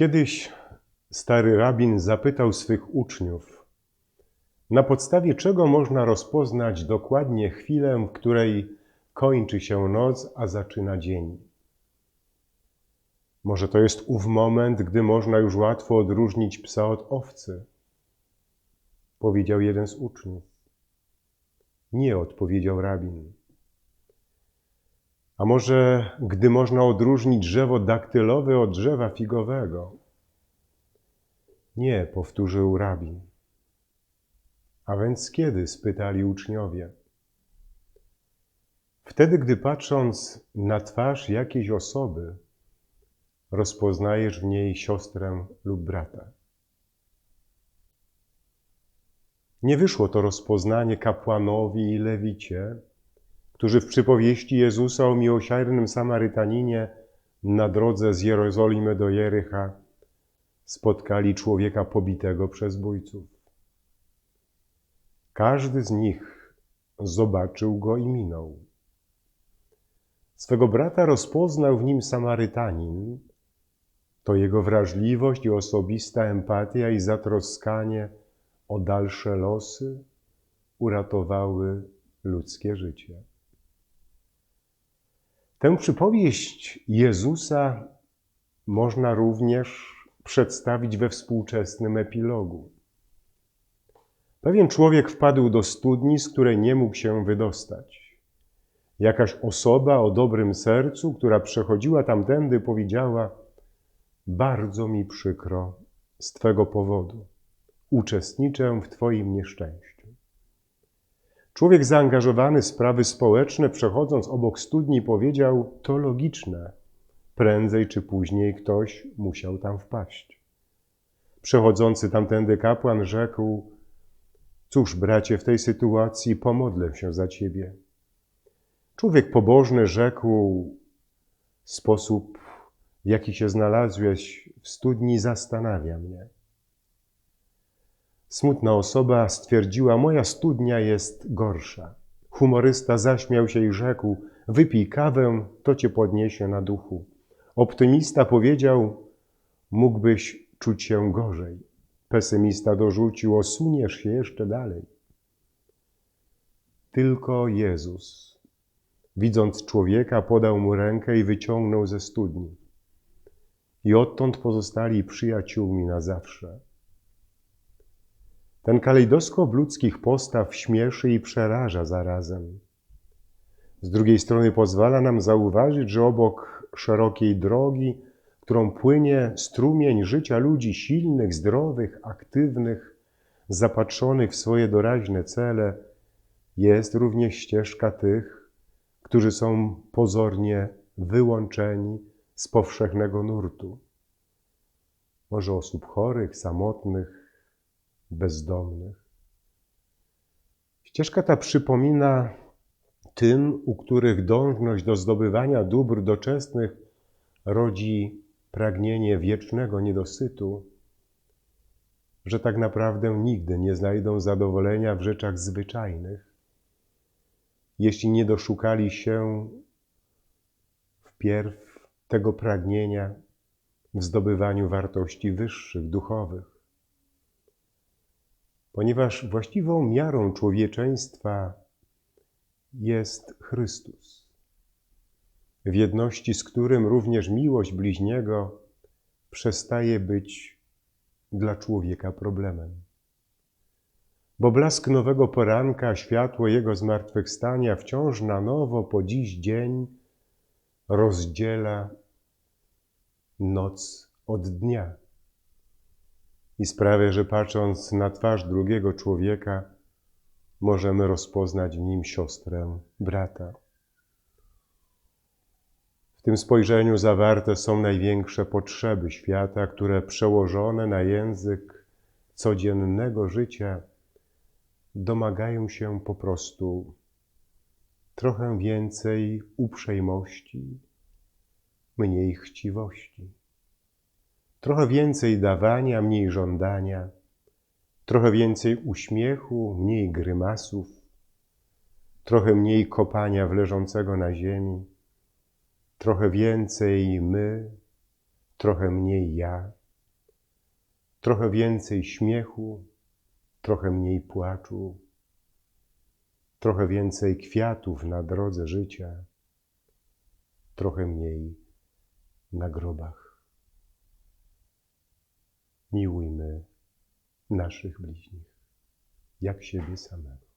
Kiedyś stary rabin zapytał swych uczniów, na podstawie czego można rozpoznać dokładnie chwilę, w której kończy się noc, a zaczyna dzień. Może to jest ów moment, gdy można już łatwo odróżnić psa od owcy? Powiedział jeden z uczniów. Nie, odpowiedział rabin. A może gdy można odróżnić drzewo daktylowe od drzewa figowego? Nie, powtórzył rabin. A więc kiedy? spytali uczniowie. Wtedy, gdy patrząc na twarz jakiejś osoby, rozpoznajesz w niej siostrę lub brata. Nie wyszło to rozpoznanie kapłanowi i lewicie, którzy w przypowieści Jezusa o miłosiernym Samarytaninie na drodze z Jerozolimy do Jericha spotkali człowieka pobitego przez bójców. Każdy z nich zobaczył go i minął. Swego brata rozpoznał w nim Samarytanin. To jego wrażliwość i osobista empatia i zatroskanie o dalsze losy uratowały ludzkie życie. Tę przypowieść Jezusa można również przedstawić we współczesnym epilogu. Pewien człowiek wpadł do studni, z której nie mógł się wydostać. Jakaś osoba o dobrym sercu, która przechodziła tamtędy, powiedziała: Bardzo mi przykro z Twego powodu. Uczestniczę w Twoim nieszczęściu. Człowiek zaangażowany w sprawy społeczne, przechodząc obok studni, powiedział: To logiczne. Prędzej czy później ktoś musiał tam wpaść. Przechodzący tamtędy kapłan rzekł: Cóż, bracie, w tej sytuacji pomodlę się za ciebie. Człowiek pobożny rzekł: Sposób, w jaki się znalazłeś w studni, zastanawia mnie. Smutna osoba stwierdziła: Moja studnia jest gorsza. Humorysta zaśmiał się i rzekł: Wypij kawę, to cię podniesie na duchu. Optymista powiedział: Mógłbyś czuć się gorzej. Pesymista dorzucił: Osuniesz się jeszcze dalej. Tylko Jezus, widząc człowieka, podał mu rękę i wyciągnął ze studni. I odtąd pozostali przyjaciółmi na zawsze. Ten kalejdoskop ludzkich postaw śmieszy i przeraża zarazem. Z drugiej strony pozwala nam zauważyć, że obok szerokiej drogi, którą płynie strumień życia ludzi silnych, zdrowych, aktywnych, zapatrzonych w swoje doraźne cele, jest również ścieżka tych, którzy są pozornie wyłączeni z powszechnego nurtu. Może osób chorych, samotnych, bezdomnych. Ścieżka ta przypomina tym, u których dążność do zdobywania dóbr doczesnych rodzi pragnienie wiecznego niedosytu, że tak naprawdę nigdy nie znajdą zadowolenia w rzeczach zwyczajnych, jeśli nie doszukali się wpierw tego pragnienia w zdobywaniu wartości wyższych, duchowych ponieważ właściwą miarą człowieczeństwa jest Chrystus, w jedności z którym również miłość bliźniego przestaje być dla człowieka problemem. Bo blask nowego poranka, światło Jego zmartwychwstania wciąż na nowo po dziś dzień rozdziela noc od dnia i sprawia, że patrząc na twarz drugiego człowieka, możemy rozpoznać w nim siostrę, brata. W tym spojrzeniu zawarte są największe potrzeby świata, które przełożone na język codziennego życia domagają się po prostu trochę więcej uprzejmości, mniej chciwości. Trochę więcej dawania, mniej żądania, trochę więcej uśmiechu, mniej grymasów, trochę mniej kopania w leżącego na ziemi, trochę więcej my, trochę mniej ja, trochę więcej śmiechu, trochę mniej płaczu, trochę więcej kwiatów na drodze życia, trochę mniej na grobach. Miłujmy naszych bliźnich, jak siebie samego.